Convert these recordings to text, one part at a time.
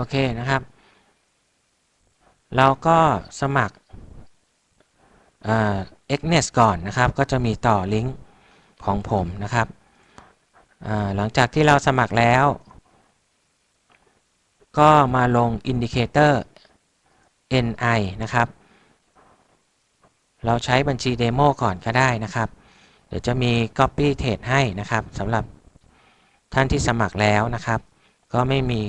โอเคนะครับ เราก็สมัครเอ่อ Xnet ก่อนนะครับ ก็จะมีต่อลิงก์ของผมนะครับ หลังจากที่เราสมัครแล้ว ก็มาลง Indicator NI นะครับ เราใช้บัญชีเดโมก่อนก็ได้นะครับ เดี๋ยวจะมี Copy Trade ให้นะครับสำหรับท่านที่สมัครแล้วนะครับ ก็ไม่มี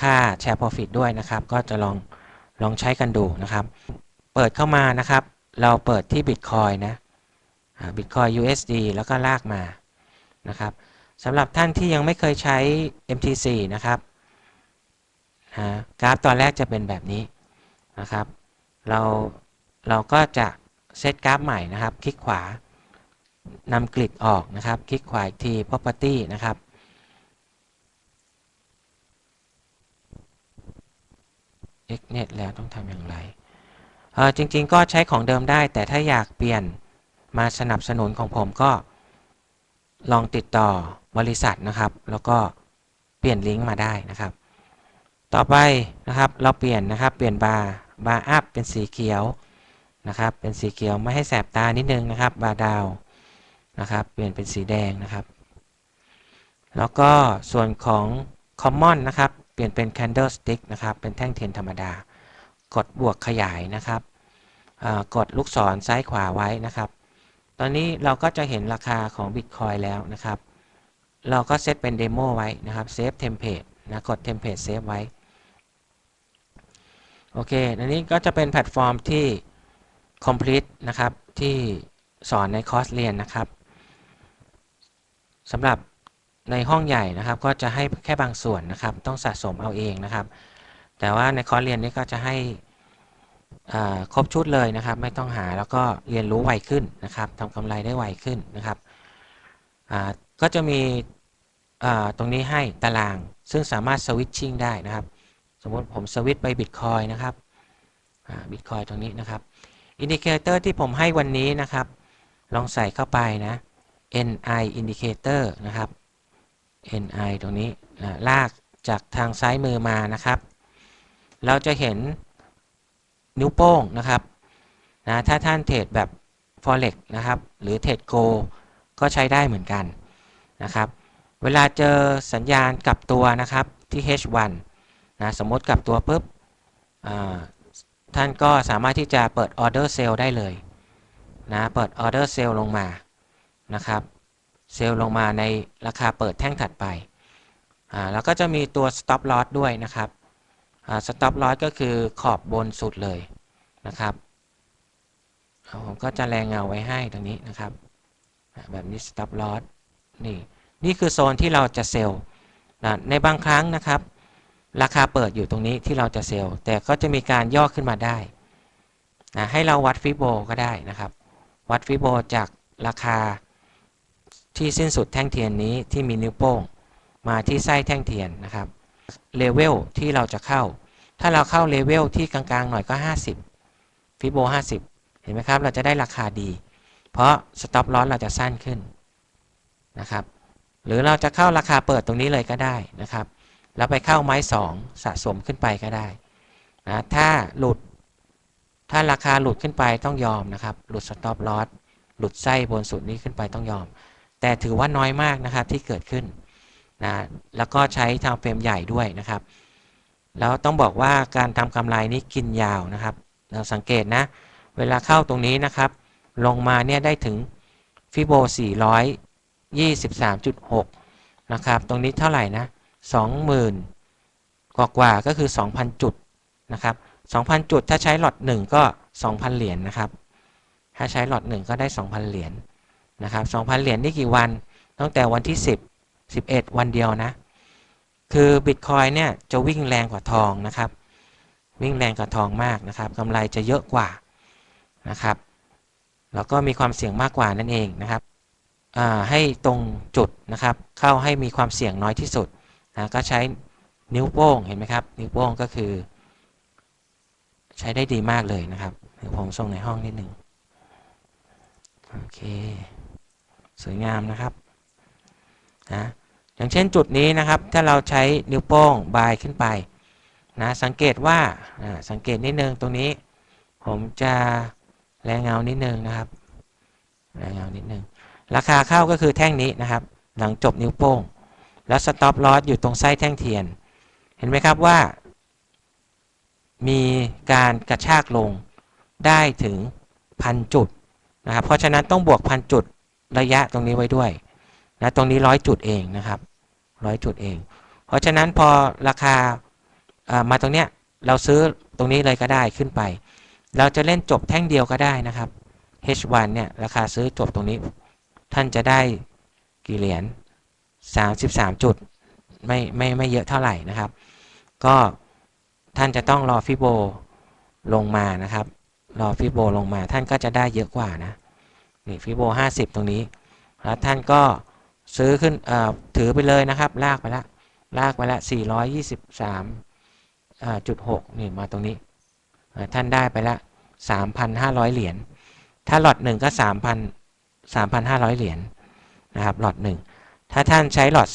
ค่า Share Profit ด้วยนะครับ ก็จะลองลองใช้กันดูนะครับ เปิดเข้ามานะครับ เราเปิดที่ Bitcoin นะ Bitcoin USD แล้วก็ลากมานะครับสำหรับท่านที่ยังไม่เคยใช้ MT4 นะครับอ่ากราฟตอนแรกจะเป็นแบบนี้นะครับ เราเราก็จะเซตกราฟใหม่นะครับ คลิกขวานำกริดออกนะครับ คลิกขวาอีกที property นะครับ xnet แล้วต้องทำอย่างไรเออจริงๆ ก็ใช้ของเดิมได้ แต่ถ้าอยากเปลี่ยนมาสนับสนุนของผมก็ลองติดต่อบริษัทนะครับ แล้วก็เปลี่ยนลิงก์มาได้นะครับ ต่อไปนะครับเราเปลี่ยนนะครับ เปลี่ยนบาร์บาร์อัพเป็นสีเขียวนะครับ เป็นสีเขียวไม่ให้แสบตานิดนึงนะครับบาร์ดาวนะครับ เปลี่ยนเป็นสีแดงนะครับ แล้วก็ส่วนของ Common นะครับ ลี่ยนเป็น Candlestick นะครับ เป็นแท่งเทียนธรรมดา กดบวกขยายนะครับกดลูกศรซ้ายขวาไว้นะครับ ตอนนี้เราก็จะเห็นราคาของ Bitcoin แล้วนะครับ เราก็เซตเป็นเดโมไว้นะครับ Save Template นะกด Template Save ไว้ โอเค อันนี้ก็จะเป็นแพลตฟอร์มที่ complete นะครับ ที่สอนในคอร์สเรียนนะครับสำหรับ ในห้องใหญ่นะครับ ก็จะให้แค่บางส่วนนะครับ ต้องสะสมเอาเองนะครับ แต่ว่าในคอร์สเรียนนี้ก็จะให้ครบชุดเลยนะครับ ไม่ต้องหาแล้วก็เรียนรู้ไวขึ้นนะครับทำกำไรได้ไวขึ้นนะครับก็จะมีตรงนี้ให้ตารางซึ่งสามารถสวิตชิ่งได้นะครับ สมมติผมสวิตไปบิตคอยนะครับบิตคอยตรงนี้นะครับอินดิเคเตอร์ที่ผมให้วันนี้นะครับ ลองใส่เข้าไปนะ NI indicator นะครับ NI ตรงนี้นะลากจากทางซ้ายมือมานะครับ เราจะเห็นนิ้วโป้งนะครับนะถ้าท่านเทรดแบบ forex นะครับ หรือเทรด go ก็ใช้ได้เหมือนกันนะครับ เวลาเจอสัญญาณกลับตัวนะครับที่ H1 นะสมมติกลับตัวปุ๊บท่านก็สามารถที่จะเปิด order sell ได้เลยนะเปิด order sell ลงมานะครับ เซลล์ลงมาในราคาเปิดแท่งถัดไปแล้วก็จะมีตัว stop loss ด้วยนะครับ stop loss ก็คือขอบบนสุดเลยนะครับผมก็จะแรงเงาไว้ให้ตรงนี้นะครับแบบนี้ stop loss นี่นี่คือโซนที่เราจะเซลล์ในบางครั้งนะครับ ราคาเปิดอยู่ตรงนี้ที่เราจะเซลล์แต่ก็จะมีการย่อขึ้นมาได้นะให้เราวัดฟิโบก็ได้นะครับ วัดฟิโบจากราคา ที่สิ้นสุดแท่งเทียนนี้ที่มีนิ้วโป้ง มาที่ไส้แท่งเทียนนะครับเลเวลที่เราจะเข้า ถ้าเราเข้าเลเวลที่กลางๆหน่อยก็ 50ฟิโบ50 เห็นไหมครับ เราจะได้ราคาดี เพราะสต็อปลอสเราจะสั้นขึ้นนะครับ หรือเราจะเข้าราคาเปิดตรงนี้เลยก็ได้นะครับ แล้วไปเข้าไม้ 2 สะสมขึ้นไปก็ได้นะถ้าหลุด ถ้าราคาหลุดขึ้นไปต้องยอมนะครับ หลุดสต็อปลอสหลุดไส้บนสุดนี้ขึ้นไปต้องยอม แต่ถือว่าน้อยมากนะครับที่เกิดขึ้นนะแล้วก็ใช้ทำเฟรมใหญ่ด้วยนะครับ แล้วต้องบอกว่าการทำกำไรนี้กินยาวนะครับ เราสังเกตนะ เวลาเข้าตรงนี้นะครับ ลงมาเนี่ยได้ถึงฟิโบ 423.6 นะครับ ตรงนี้เท่าไหร่นะ 20,000 กว่ากว่าก็คือ 2,000 จุดนะครับ 2,000 จุดถ้าใช้หลอด1ก็ 2,000 เหรียญนนะครับ ถ้าใช้หลอด1ก็ได้ 2,000 เหรียญ นะครับ2,000 เหรียญนี่กี่วัน ตั้งแต่วันที่ 10 11 วันเดียวนะ คือบิตคอยเนี่ยจะวิ่งแรงกว่าทองนะครับ วิ่งแรงกว่าทองมากนะครับกำไรจะเยอะกว่านะครับ แล้วก็มีความเสี่ยงมากกว่านั่นเองนะครับให้ตรงจุดนะครับ เข้าให้มีความเสี่ยงน้อยที่สุดนะก็ใช้นิ้วโป้งเห็นไหมครับ นิ้วโป้งก็คือ ใช้ได้ดีมากเลยนะครับเดี๋ยวผมส่งในห้องนิดหนึ่งโอเค สวยงามนะครับนะอย่างเช่นจุดนี้นะครับ ถ้าเราใช้นิ้วโป้งบายขึ้นไปนะสังเกตว่าสังเกตนิดนึงตรงนี้ ผมจะแรงเงานิดนึงนะครับแรงเงานิดนึงราคาเข้าก็คือแท่งนี้นะครับ หลังจบนิ้วโป้ง แล้วสต็อปลอสอยู่ตรงไส้แท่งเทียน เห็นไหมครับว่า มีการกระชากลงได้ถึงพันจุดนะครับเพราะฉะนั้นต้องบวกพันจุด ระยะตรงนี้ไว้ด้วยนะตรงนี้ร้อยจุดเองนะครับร้อยจุดเอง เพราะฉะนั้นพอราคาามาตรงเนี้ยเราซื้อตรงนี้เลยก็ได้ขึ้นไป เราจะเล่นจบแท่งเดียวก็ได้นะครับ H1 เนี่ยราคาซื้อจบตรงนี้ ท่านจะได้กี่เหรียญ33 จุดไม่ไม่ไม่เยอะเท่าไหร่นะครับ ก็ท่านจะต้องรอฟิโบลงมานะครับ รอฟิโบลงมาท่านก็จะได้เยอะกว่านะ นี่ฟิโบ50 ตรงนี้ แล้วท่านก็ซื้อขึ้นถือไปเลยนะครับ ลากไปละ ลากไปละ 423อ่าจุด6นี่มาตรงนี้ ท่านได้ไปละ 3,500 เหรียญ ถ้าหลอดหนึ่งก็ 3,000 3,500 เหรียญนะครับ หลอดหนึ่ง ถ้าท่านใช้หลอด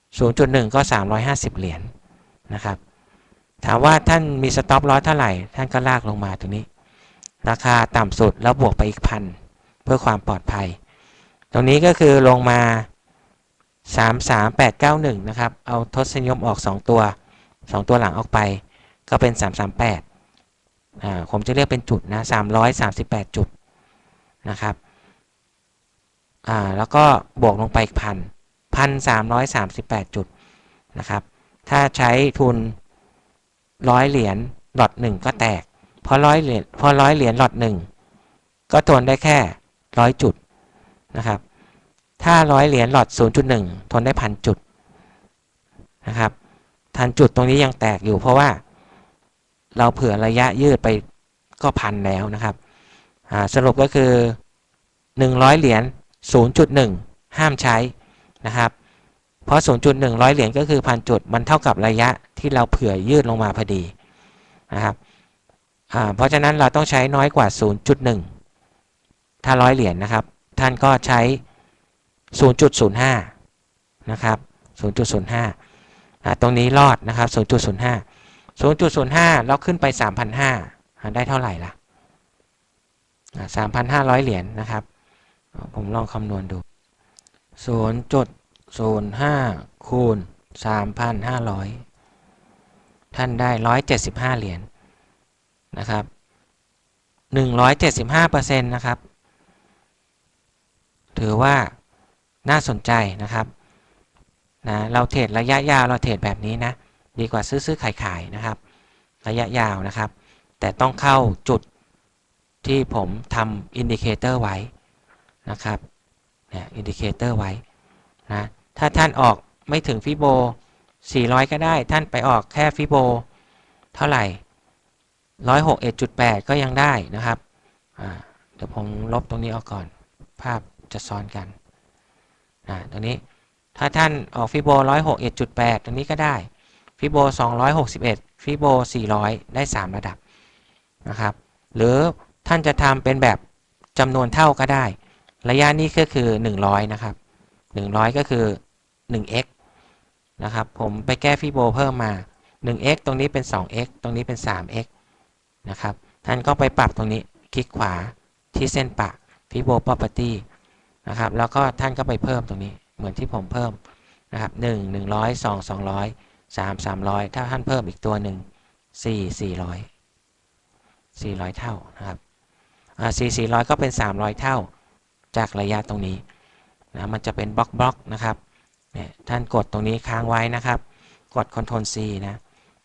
0.1 ก็ 350 เหรียญนะครับ ถามว่าท่านมีสต็อปลอสเท่าไหร่ ท่านก็ลากลงมาตรงนี้ ราคาต่ำสุดแล้วบวกไปอีกพัน เพื่อความปลอดภัย ตรงนี้ก็คือลงมา 33891 นะครับ เอาทศนิยมออก 2 ตัว 2 ตัวหลังออกไป ก็เป็น 338อ่าผมจะเรียกเป็นจุดนะ 338 จุดนะครับอ่าแล้วก็บวกลงไปอีกพันพันสามร้อยสามสิบแปดจุดนะครับ ถ้าใช้ทุนร้อยเหรียญหลอดหนึ่งก็แตก เพอร้อยเหรียญพอร้อยเหรียญหลอดหนึ่งก็ทนได้แค่ ร้อยจุดนะครับ ถ้าร้อยเหรียญหลอด 0.1 ทนได้พันจุดนะครับพันจุดตรงนี้ยังแตกอยู่เพราะว่าเราเผื่อระยะยืดไปก็พันแล้วนะครับ สรุปก็คือ 100 เหรียญ 0.1 ห้ามใช้นะครับ เพราะ 0.1 ร้อยเหรียญก็คือพันจุด มันเท่ากับระยะที่เราเผื่อยืดลงมาพอดีนะครับเพราะฉะนั้นเราต้องใช้น้อยกว่า 0.1 ถ้าร้อยเหรียญนะครับ ท่านก็ใช้ 0.05 นะครับ 0.05อ่าตรงนี้รอดนะครับ 0.05 0.05 แล้วขึ้นไป 3,500 ได้เท่าไหร่ล่ะ 3,500 เหรียญนะครับ ผมลองคำนวณดู 0.05 คูณ 3,500 ท่านได้ 175 เหรียญนะครับ 175%นะครับ ถือว่าน่าสนใจนะครับนะเราเทรดระยะยาวเราเทรดแบบนี้นะดีกว่าซื้อซื้อขายขายนะครับ ระยะยาวนะครับ แต่ต้องเข้าจุดที่ผมทำอินดิเคเตอร์ไว้นะครับเนี่ยอินดิเคเตอร์ไว้นะถ้าท่านออกไม่ถึงฟิโบ 400 ก็ได้ท่านไปออกแค่ฟิโบ เท่าไหร่ 106.8 ก็ยังได้นะครับอ่าเดี๋ยวผมลบตรงนี้ออกก่อนภาพ จะซ้อนกันอ่าตรงนี้ถ้าท่านออกฟิโบ106.8ตรงนี้ก็ได้ฟิโบ261ฟิโบ400 ได้ 3 ระดับนะครับ หรือท่านจะทำเป็นแบบจำนวนเท่าก็ได้ ระยะนี้ก็คือ 100 นะครับ 100 ก็คือ 1x นะครับ ผมไปแก้ฟิโบเพิ่มมา 1x ตรงนี้เป็น 2x ตรงนี้เป็น 3x นะครับ ท่านก็ไปปรับตรงนี้ คลิกขวาที่เส้นปะฟิโบ property นะครับ แล้วก็ท่านก็ไปเพิ่มตรงนี้ เหมือนที่ผมเพิ่มนะครับ1 100 2 200 3 300ถ้าท่านเพิ่มอีกตัวหนึ่ง4 400 400เท่านะครับอ่า4 400ก็เป็น300เท่าจากระยะตรงนี้นะมันจะเป็นบล็อกบล็อกนะครับเนี่ยท่านกดตรงนี้ค้างไว้นะครับ กด Ctrl C นะ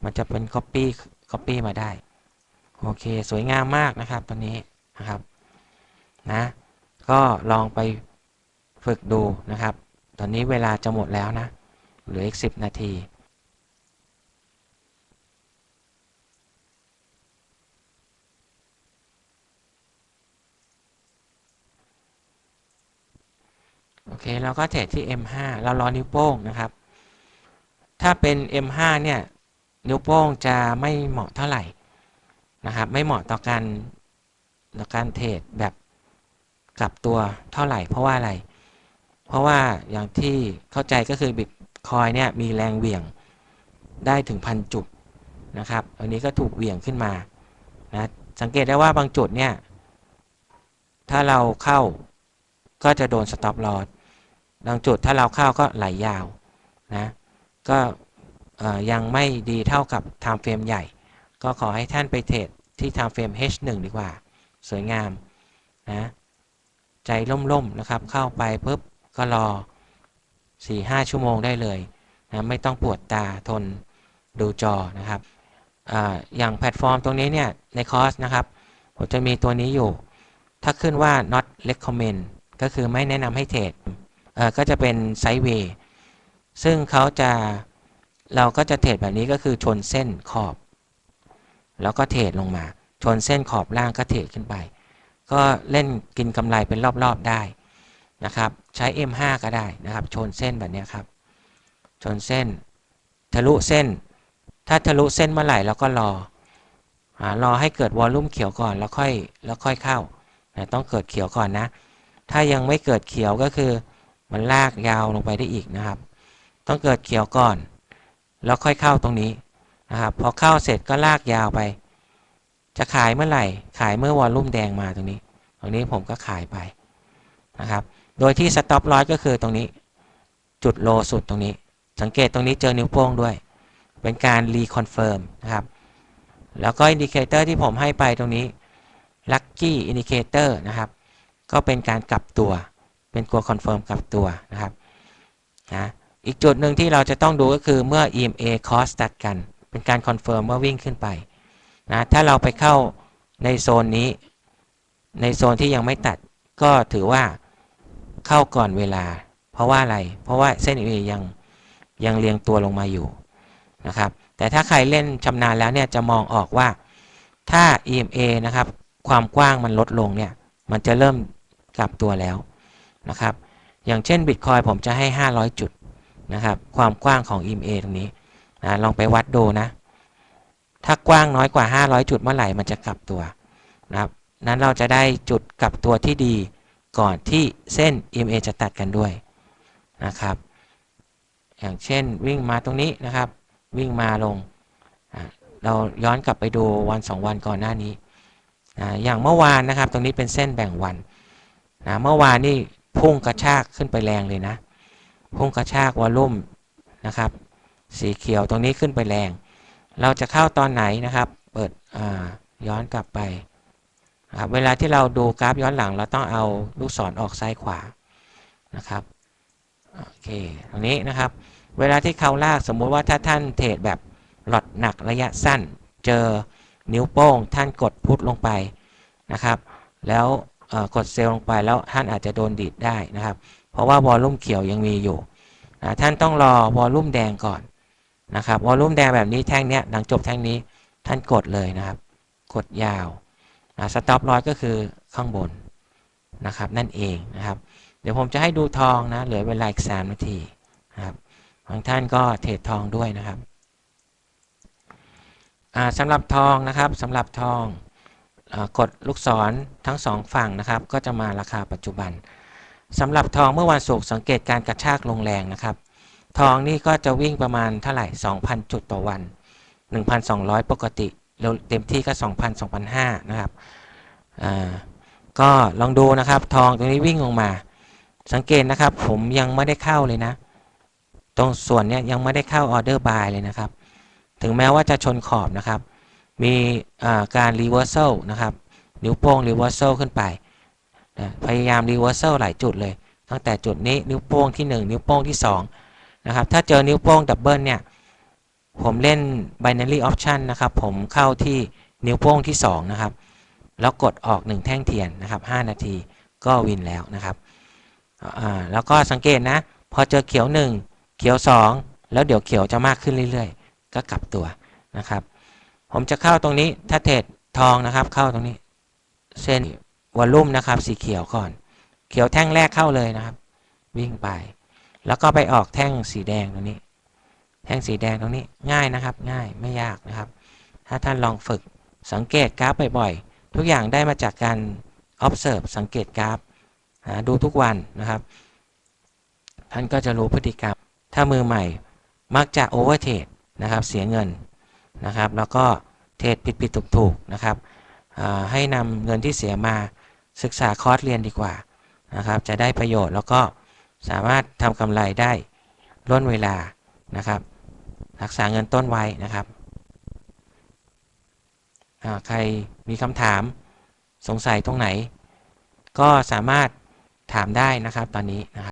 มันจะเป็น Copy Copy มาได้ โอเค สวยงามมากนะครับตัวนี้นะครับนะก็ลองไป ฝึกดูนะครับ ตอนนี้เวลาจะหมดแล้วนะ เหลืออีก 10 นาทีโอเคเราก็เทรดที่ M5 เรารอนิ้วโป้งนะครับ ถ้าเป็น M5 เนี่ย นิ้วโป้งจะไม่เหมาะเท่าไหร่นะครับ ไม่เหมาะต่อการต่อการเทรดแบบกลับตัวเท่าไหร่ เพราะว่าอะไร เพราะว่าอย่างที่เข้าใจก็คือบิตคอยเนี่ยมีแรงเหวี่ยงได้ถึงพันจุดนะครับอันนี้ก็ถูกเหวี่ยงขึ้นมานะสังเกตได้ว่าบางจุดเนี่ยถ้าเราเข้าก็จะโดนสต็อปลอสบางจุดถ้าเราเข้าก็ไหลยาวนะก็ยังไม่ดีเท่ากับ time frame ใหญ่ ก็ขอให้ท่านไปเทรดที่ time frame H1 ดีกว่า สวยงามนะใจล่มๆนะครับ เข้าไปปุ๊บ ก็รอ4-5ชั่วโมงได้เลยนะไม่ต้องปวดตาทนดูจอนะครับออย่างแพลตฟอร์มตรงนี้เนี่ยในคอร์สนะครับผมจะมีตัวนี้อยู่ ถ้าขึ้นว่า not recommend ก็คือไม่แนะนำให้เทรดก็จะเป็นไซด์เวย์ซึ่งเขาจะเราก็จะเทรดแบบนี้ก็คือชนเส้นขอบ แล้วก็เทรดลงมา ชนเส้นขอบล่างก็เทรดขึ้นไป ก็เล่นกินกำไรเป็นรอบๆได้ นะครับใช้ M5 ก็ได้นะครับ ชนเส้นแบบนี้ครับ ชนเส้น ทะลุเส้น ถ้าทะลุเส้นเมื่อไหร่เราก็รออารอให้เกิดวอลลุ่มเขียวก่อนแล้วค่อยแล้วค่อยเข้าต้องเกิดเขียวก่อนนะ ถ้ายังไม่เกิดเขียวก็คือมันลากยาวลงไปได้อีกนะครับ ต้องเกิดเขียวก่อน แล้วค่อยเข้าตรงนี้นะครับพอเข้าเสร็จก็ลากยาวไป จะขายเมื่อไหร่ขายเมื่อวอลลุ่มแดงมาตรงนี้ ตรงนี้ผมก็ขายไปนะครับ โดยที่สต็อปลอสก็คือตรงนี้ จุดโลสุดตรงนี้ สังเกตตรงนี้เจอนิ้วโป้งด้วย เป็นการรีคอนเฟิร์มนะครับ แล้วก็อินดิเคเตอร์ที่ผมให้ไปตรงนี้ Lucky Indicator นะครับ ก็เป็นการกลับตัว เป็นตัวคอนเฟิร์มกลับตัวนะครับนะอีกจุดหนึ่งที่เราจะต้องดูก็คือเมื่อ EMA cross ตัดกัน เป็นการคอนเฟิร์มเมื่อวิ่งขึ้นไปนะถ้าเราไปเข้าในโซนนี้ ในโซนที่ยังไม่ตัดก็ถือว่า เข้าก่อนเวลา เพราะว่าอะไร เพราะว่าเส้น EA ยังยังเรียงตัวลงมาอยู่นะครับ แต่ถ้าใครเล่นชำนาญแล้วเนี่ยจะมองออกว่าถ้า EMA นะครับ ความกว้างมันลดลงเนี่ย มันจะเริ่มกลับตัวแล้วนะครับ อย่างเช่น Bitcoin ผมจะให้ 500 จุดนะครับ ความกว้างของ EMA ตรงนี้นะลองไปวัดดูนะ ถ้ากว้างน้อยกว่า 500 จุดเมื่อไหร่มันจะกลับตัวนะครับ นั้นเราจะได้จุดกลับตัวที่ดี ก่อนที่เส้น EMA จะตัดกันด้วยนะครับ อย่างเช่นวิ่งมาตรงนี้นะครับ วิ่งมาลง เราย้อนกลับไปดูวัน 2 วันก่อนหน้านี้อย่างเมื่อวานนะครับ ตรงนี้เป็นเส้นแบ่งวันนะเมื่อวานนี่พุ่งกระชากขึ้นไปแรงเลยนะ พุ่งกระชากวอลลุ่มนะครับ สีเขียวตรงนี้ขึ้นไปแรง เราจะเข้าตอนไหนนะครับ เปิดย้อนกลับไป นะครับเวลาที่เราดูกราฟย้อนหลัง เราต้องเอาลูกศรออกซ้ายขวานะครับโอเคตรงนี้นะครับ เวลาที่เขาลากสมมุติว่าถ้าท่านเทรดแบบหลอดหนักระยะสั้น เจอนิ้วโป้ง ท่านกดพุทลงไปนะครับ แล้วกดเซลล์ลงไปแล้วท่านอาจจะโดนดีดได้นะครับ เพราะว่าวอลลุ่มเขียวยังมีอยู่นะท่านต้องรอวอลลุ่มแดงก่อนนะครับวอลลุ่มแดงแบบนี้แท่งเนี้ยหลังจบแท่งนี้ท่านกดเลยนะครับ กดยาว สต็อปลอสก็คือข้างบนนะครับนั่นเองนะครับ เดี๋ยวผมจะให้ดูทองนะเหลือเวลาอีกสามนาทีนะครับบางท่านก็เทรดทองด้วยนะครับอ่าสำหรับทองนะครับสำหรับทองอกดลูกศรทั้งสองฝั่งนะครับ ก็จะมาราคาปัจจุบันสำหรับทองเมื่อวันศุกร์สังเกตการกระชากลงแรงนะครับ ทองนี่ก็จะวิ่งประมาณเท่าไหร่ 2,000 จุดต่อวัน 1,200 ปกติ แล้วเต็มที่ก็ 2,000 2,500นะครับอ่าก็ลองดูนะครับทองตรงนี้วิ่งลงมา สังเกตนะครับ ผมยังไม่ได้เข้าเลยนะ ตรงส่วนเนี้ยยังไม่ได้เข้าออเดอร์บายเลยนะครับ ถึงแม้ว่าจะชนขอบนะครับ มีการรีเวอร์ a l นะครับนิ้วโป้งรีเวอร์ a l ขึ้นไปนะพยายามรีเวอร์ a l หลายจุดเลย ตั้งแต่จุดนี้นิ้วโป้งที่ 1 นิ้วโป้งที่2นะครับถ้าเจอนิ้วโป้งดับเบิลเนี่ย ผมเล่น binary option นะครับ ผมเข้าที่นิ้วโป้งที่ 2 นะครับ แล้วกดออก 1 แท่งเทียนนะครับ 5 นาทีก็วินแล้วนะครับ แล้วก็สังเกตนะ พอเจอเขียว 1 เขียว 2 แล้วเดี๋ยวเขียวจะมากขึ้นเรื่อยๆ ก็กลับตัวนะครับ ผมจะเข้าตรงนี้ถ้าเทรดทองนะครับ เข้าตรงนี้ เส้นวอลลุ่มนะครับ สีเขียวก่อน เขียวแท่งแรกเข้าเลยนะครับ วิ่งไป แล้วก็ไปออกแท่งสีแดงตรงนี้ แท่งสีแดงตรงนี้ง่ายนะครับ ง่ายไม่ยากนะครับ ถ้าท่านลองฝึกสังเกตกราฟบ่อยๆ ทุกอย่างได้มาจากการ observe สังเกตกราฟดูทุกวันนะครับ ท่านก็จะรู้พฤติกรรม ถ้ามือใหม่มักจะ overtrade นะครับเสียเงินนะครับ แล้วก็เทรดผิดผิดถูกถูกๆนะครับให้นำเงินที่เสียมาศึกษาคอร์สเรียนดีกว่านะครับ จะได้ประโยชน์แล้วก็สามารถทำกำไรได้ล่นเวลา นะครับ รักษาเงินต้นไว้นะครับ ใครมีคำถามสงสัยตรงไหน ก็สามารถถามได้นะครับตอนนี้นะครับ